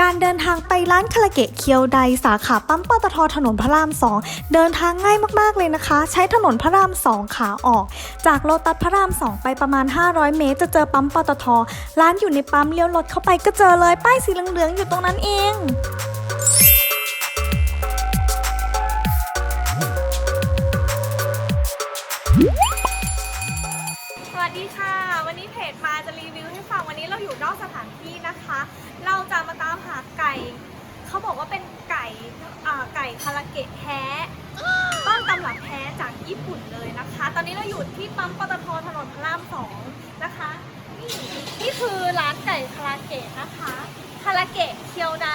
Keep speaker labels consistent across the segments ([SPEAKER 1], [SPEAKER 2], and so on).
[SPEAKER 1] การเดินทางไปร้านคาราเกะเคียวไดสาขาปั๊มปตทถนนพระราม 2 เดินทางง่ายมากๆเลยนะคะ ใช้ถนนพระราม 2 ขาออก จากโลตัสพระราม 2 ไปประมาณ 500 เมตร จะเจอปั๊มปตท ร้านอยู่ในปั๊มเลี้ยวรถเข้าไปก็เจอเลยป้ายสีเหลืองๆอยู่ตรงนั้นเอง
[SPEAKER 2] วันนี้เราอยู่นอกสถานที่นะคะ เราจะมาตามหาไก่ เขาบอกว่าเป็นไก่ไก่คาราเกะแท้ต้นตำรับแท้จากญี่ปุ่นเลยนะคะ ตอนนี้เราอยู่ที่ปั๊มปตทถนนพระรามสองนะคะ นี่นี่คือร้านไก่คาราเกะนะคะคาราเกะเคียวได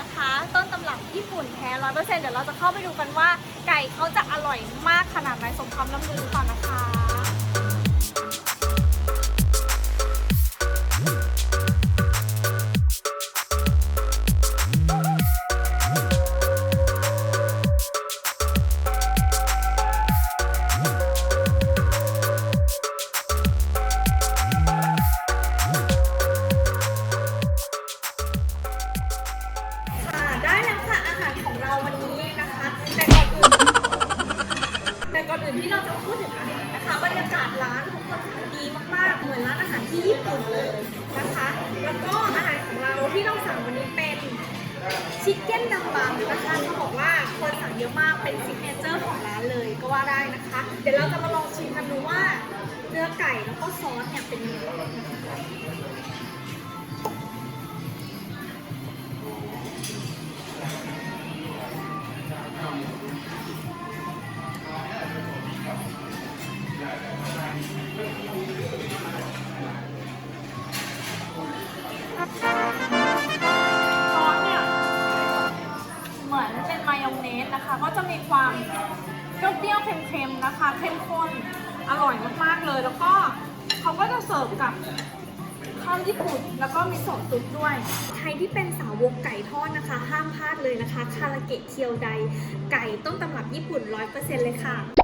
[SPEAKER 2] นะคะ ต้นตำรับญี่ปุ่นแท้ร้อยเปอร์เซ็นต์เดี๋ยวเราจะเข้าไปดูกันว่าไก่เขาจะอร่อยมากขนาดไหนสมคำล่ำลือหรือเปล่านะคะ อนอื่นที่เราจะพูดถึงอาหารนะคะบรรยากาศร้านทุกคนดีมากๆ เหมือนร้านอาหารที่ญี่ปุ่นเลยนะคะ แล้วก็อาหารของเราที่เราสั่งวันนี้เป็นชิคเก้นดังบังนะคะเขาบอกว่าคนสั่งเยอะมากเป็นซิกเนเจอร์ของร้านเลยก็ว่าได้นะคะ เดี๋ยวเราจะมาลองชิมกันดูว่าเนื้อไก่แล้วก็ซอสเนี่ยเป็นยังไง ความเปรี้ยวๆเค็มๆนะคะ เข้มข้นอร่อยมากๆเลย แล้วก็เขาก็จะเสิร์ฟกับข้าวญี่ปุ่น แล้วก็มีสดซุปด้วย ใครที่เป็นสาวกไก่ทอดนะคะ ห้ามพลาดเลยนะคะ คาราเกะเคียวได ไก่ต้นตำรับญี่ปุ่น 100%เลยค่ะ